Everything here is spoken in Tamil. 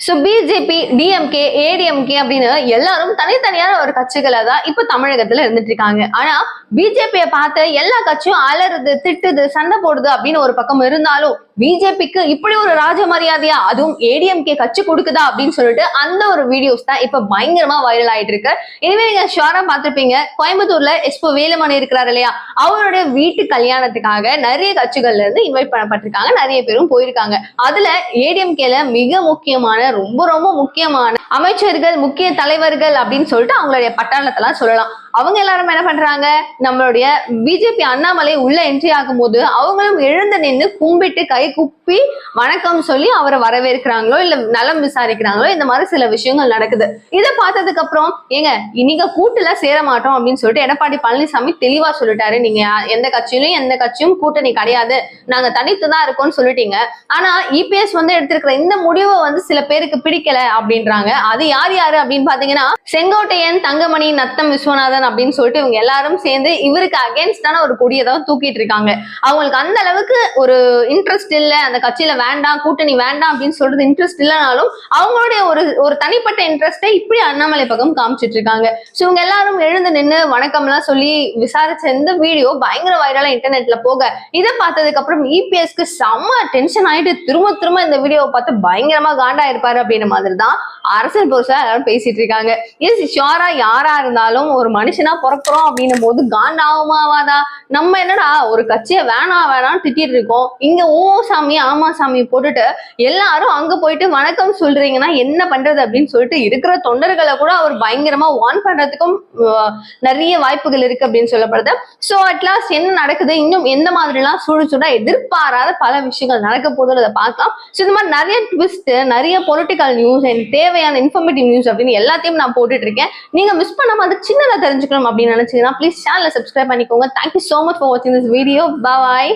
ஸோ பிஜேபி டிஎம்கே ஏடிஎம்கே அப்படின்னு எல்லாரும் தனித்தனியான ஒரு கட்சிகளை தான் இப்போ தமிழகத்துல இருந்துட்டு இருக்காங்க. ஆனா பிஜேபியை பார்த்து எல்லா கட்சியும் அலறுது திட்டுது சண்டை போடுது அப்படின்னு ஒரு பக்கம் இருந்தாலும் பிஜேபிக்கு இப்படி ஒரு ராஜ மரியாதையா அதுவும் ஏடிஎம்கே கட்சி கொடுக்குதா அப்படின்னு சொல்லிட்டு அந்த ஒரு வீடியோஸ் தான் இப்ப பயங்கரமா வைரல் ஆயிட்டு இருக்கு. இனிமே நீங்க ஷோரா பார்த்திருப்பீங்க. கோயம்புத்தூர்ல எஸ்போ வேலுமணி இருக்கிறாரு இல்லையா? அவருடைய வீட்டு கல்யாணத்துக்காக நிறைய கட்சிகள்ல இருந்து இன்வைட் பண்ணப்பட்டிருக்காங்க. நிறைய பேரும் போயிருக்காங்க. அதுல ஏடிஎம்கேல மிக முக்கியமான ரொம்ப ரொம்ப முக்கியமான அமைச்சர்கள் முக்கிய தலைவர்கள் அப்படின்னு சொல்லிட்டு அவங்களுடைய பட்டாளத்தெல்லாம் சொல்லலாம். அவங்க எல்லாரும் என்ன பண்றாங்க? நம்மளுடைய பிஜேபி அண்ணாமலை உள்ள என்ட்ரி ஆகும்போது அவங்களும் எழுந்து நின்று கும்பிட்டு கை குப்பி வணக்கம் சொல்லி அவரை வரவேற்கிறாங்களோ இல்ல நலம் விசாரிக்கிறாங்களோ இந்த மாதிரி சில விஷயங்கள் நடக்குது. இதை பார்த்ததுக்கு அப்புறம் ஏங்க நீங்க கூட்டுல சேர மாட்டோம் அப்படின்னு சொல்லிட்டு எடப்பாடி பழனிசாமி தெளிவா சொல்லிட்டாரு. நீங்க எந்த கட்சியிலும் எந்த கட்சியும் கூட்டணி கிடையாது. நாங்க தனித்து தான் இருக்கோம்னு சொல்லிட்டீங்க. ஆனா இபிஎஸ் வந்து எடுத்திருக்கிற இந்த முடிவை வந்து சில பேருக்கு பிடிக்கல அப்படின்றாங்க. அது யார் யாரு அப்படின்னு பாத்தீங்கன்னா செங்கோட்டையன் தங்கமணி நத்தம் விஸ்வநாதன் அப்படின்னு சொல்லிட்டு இவங்க எல்லாரும் சேர்ந்து இவருக்கு அகேன்ஸ்டான ஒரு கொடியை தான் தூக்கிட்டு இருக்காங்க. அவங்களுக்கு அந்த அளவுக்கு ஒரு இன்ட்ரெஸ்ட் இல்ல அந்த கட்சியில வேண்டாம் கூட்டணி வேண்டாம் அப்படின்னு சொல்றது இன்ட்ரெஸ்ட் இல்லைனாலும் அவங்களுடைய ஒரு ஒரு தனிப்பட்ட இன்ட்ரெஸ்டை இப்படி அண்ணாமலை பக்கம் காமிச்சிட்டு இருக்காங்க. ஸோ இவங்க எல்லாரும் எழுந்து நின்று வணக்கம்லாம் சொல்லி விசாரிச்ச இந்த வீடியோ பயங்கர வைரலா இன்டர்நெட்ல போக இதை பார்த்ததுக்கு அப்புறம் இபிஎஸ்க்கு செம்ம டென்ஷன் ஆயிட்டு திரும்ப திரும்ப இந்த வீடியோவை பார்த்து பயங்கரமா காண்டா இருப்பாரு அப்படின்ற மாதிரி தான் அரசியல் பொருசா எல்லாரும் பேசிட்டு இருக்காங்க. இது ஷியோரா யாரா இருந்தாலும் ஒரு மனுஷன் பிறக்கிறோம் அப்படின்னும் போது காண்டாவமாவாதா? நம்ம என்னடா ஒரு கட்சியை வேணாம் வேணாம் திட்டிட்டு இருக்கோம். இங்க ஓ சாமி ஆமா சாமி போட்டுட்டு எல்லாரும் அங்க போயிட்டு வணக்கம் சொல்றீங்கன்னா என்ன பண்றது அப்படின்னு சொல்லிட்டு இருக்கிற தொண்டர்களை கூட அவர் பயங்கரமா வான் பண்றதுக்கும் நிறைய வாய்ப்புகள் இருக்கு அப்படின்னு சொல்லப்படுது. ஸோ அட்லாஸ்ட் என்ன நடக்குது? இன்னும் எந்த மாதிரிலாம் சுடு சுடா எதிர்பாராத பல விஷயங்கள் நடக்க போகுதுன்றத பார்க்கலாம். ஸோ இந்த மாதிரி நிறைய ட்விஸ்ட் நிறைய பொலிட்டிக்கல் நியூஸ் அண்ட் தேவையான இன்ஃபர்மேட்டிவ் நியூஸ் அப்படின்னு எல்லாத்தையும் நான் போட்டுட்டு இருக்கேன். நீங்க மிஸ் பண்ணாம சின்னதை தெரிஞ்சு தெரிஞ்சுக்கணும் அப்படின்னு நினைச்சீங்கன்னா ப்ளீஸ் சேனலை சப்ஸ்கிரைப் பண்ணிக்கோங்க. Thank you so much for வாட்சிங் திஸ் வீடியோ பாய்